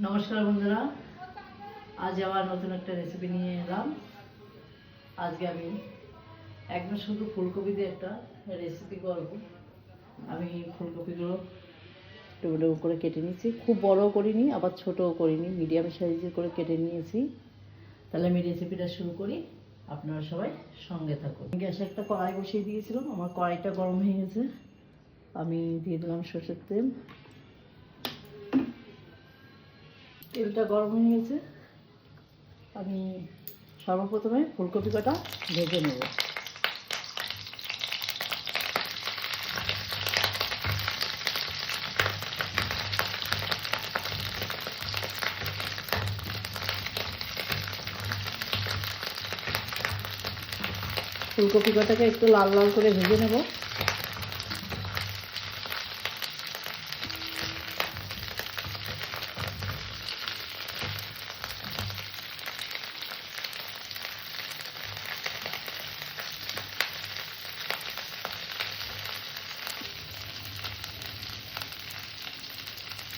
নমস্কার বন্ধুরা। আজ আবার নতুন একটা রেসিপি নিয়ে এলাম। আজকে আমি একদম শুধু ফুলকপি দিয়ে একটা রেসিপি করব। আমি ফুলকপিগুলো ডুবো করে কেটে নিয়েছি। খুব বড়ও করিনি, আবার ছোটও করিনি। মিডিয়াম সাইজের করে কেটে নিয়েছি। তাহলে আমি রেসিপিটা শুরু করি। আপনারা সবাই সঙ্গে থাকুন। গ্যাসে একটা কড়াই বসিয়ে দিয়েছিলাম। আমার কড়াইটা গরম হয়ে গেছে। আমি দিয়ে দিলাম সর্ষের তেল। তেলটা গরম হয়ে গেছে। আমি সর্বপ্রথমে ফুলকপি কটা ভেজে নেব। ফুলকপি কটাকে একটু লাল লাল করে ভেজে নেব।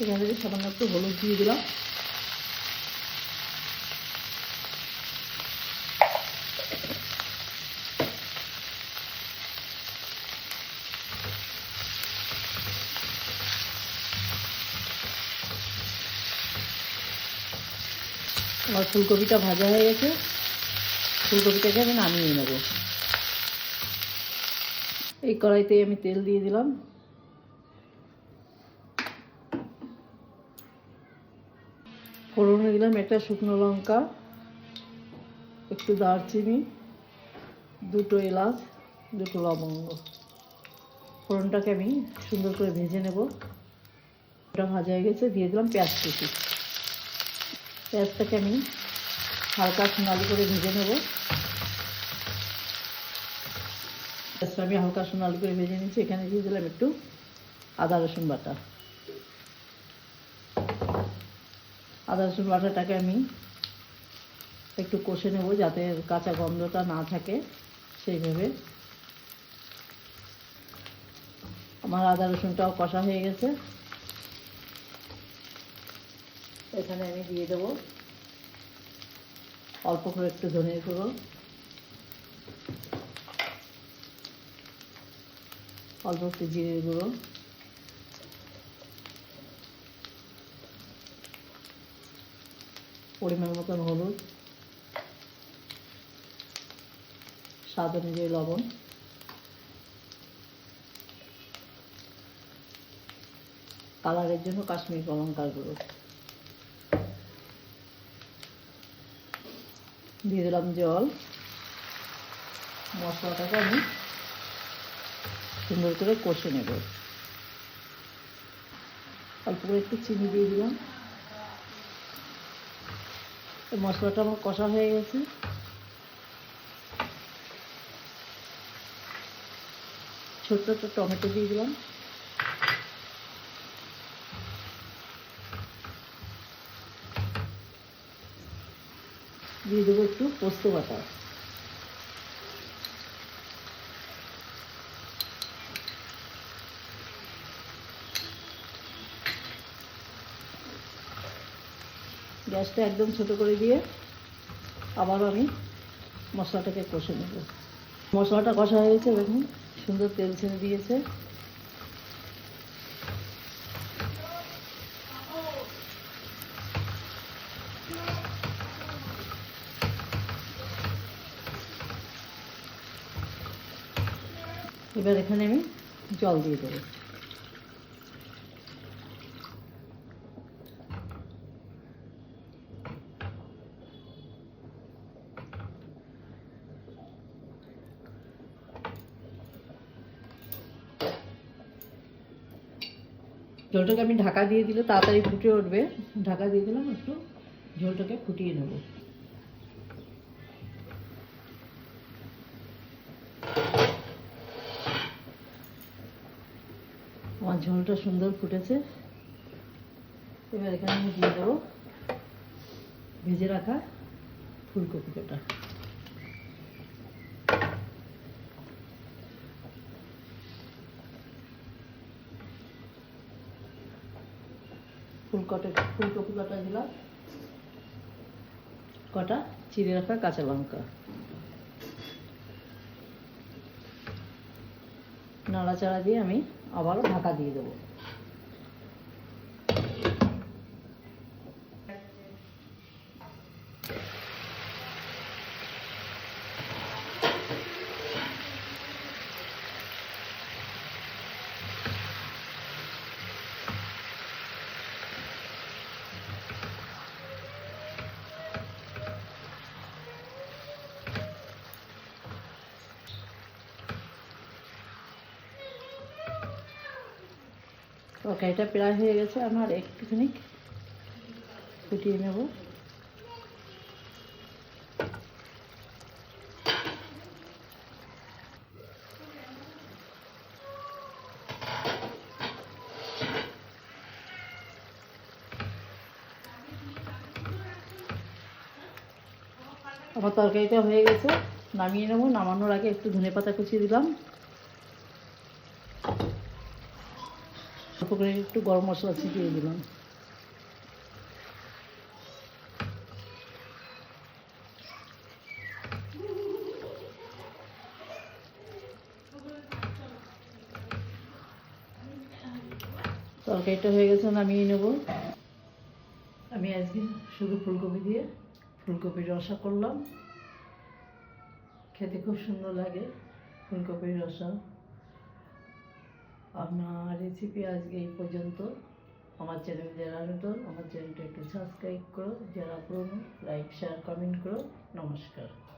এখানে সামান্য একটু হলুদ দিয়ে দিলাম। আমার ফুলকপিটা ভাজা হয়ে গেছে। ফুলকপিটাকে আমি নামিয়ে নেব। এই কড়াইতে আমি তেল দিয়ে দিলাম। ফোড়নে দিলাম একটা শুকনো লঙ্কা, একটু দারচিনি, দুটো এলাচ, দুটো লবঙ্গ। ফোড়নটাকে আমি সুন্দর করে ভেজে নেব। ওটা ভাজা হয়ে গেছে, দিয়ে দিলাম পেঁয়াজ কুচি। পেঁয়াজটাকে আমি হালকা সোনালি করে ভেজে নেব। পেঁয়াজটা আমি হালকা সোনালি করে ভেজে নিচ্ছি এখানে দিয়ে দিলাম একটু আদা রসুন বাটা। আদা রসুন বাটাটাকে আমি একটু কষে নেব যাতে কাঁচা গন্ধটা না থাকে সেইভাবে। আমার আদা রসুনটাও কষা হয়ে গেছে। এখানে আমি দিয়ে দেবো অল্প করে একটু ধনে গুঁড়ো। অল্প একটু জিরে গুঁড়ো। পরিমাণ মতন হলুদ, স্বাদ অনুযায়ী লবণ, কালারের জন্য কাশ্মীর লঙ্কার গুঁড়ো। দিয়ে দিলাম জল, মশলাটাকে আমি সুন্দর করে কষে নেব। অল্প করে একটু চিনি দিয়ে দিলাম। এই মশলাটা আমার কষা হয়ে গেছে। ছোট্ট একটা টমেটো দিয়ে দিলাম। দিয়ে দেবো একটু পোস্ত বাটা। গ্যাসটা একদম ছোট করে দিয়ে আবার আমি মশলাটাকে কষে নেব। মশলাটা কষা হয়ে গেছে, দেখুন, সুন্দর তেল ছেড়ে দিয়েছে। এবার এখানে আমি জল দিয়ে দেবো। ঝোলটাকে আমি ঢাকা দিয়ে দিলে তাড়াতাড়ি ফুটে উঠবে। ঢাকা দিয়ে দিলাম একটু, ঝোলটাকে ফুটিয়ে নেব। আমার ঝোলটা সুন্দর ফুটেছে। এবার এখানে আমি দিয়ে দেবো ভেজে রাখা ফুলকপি কাটা ফুলকপি কটা দিলাম? কটা? চিড়ে রাখা কাঁচা লঙ্কা। নাড়াচাড়া দিয়ে আমি আবারও ঢাকা দিয়ে দেবো। তরকারিটা প্রায় হয়ে গেছে, আমার একটুখানি ফুটিয়ে নেব। আমার তরকারিটা হয়ে গেছে, নামিয়ে নেব। নামানোর আগে একটু ধনে পাতা কুচিয়ে দিলাম। করে একটু গরম মশলা ছিটিয়ে দিলাম। তরকারিটা হয়ে গেছে, নামিয়ে নেব। আমি আজকে শুধু ফুলকপি দিয়ে ফুলকপির রসা করলাম। খেতে খুব সুন্দর লাগে ফুলকপির রসা। আমার রেসিপি আজকে এই পর্যন্ত। আমার চ্যানেল যারা নতুন, আমার চ্যানেলটা একটু সাবস্ক্রাইব করো। যারা পুরনো লাইক শেয়ার কমেন্ট করো। নমস্কার।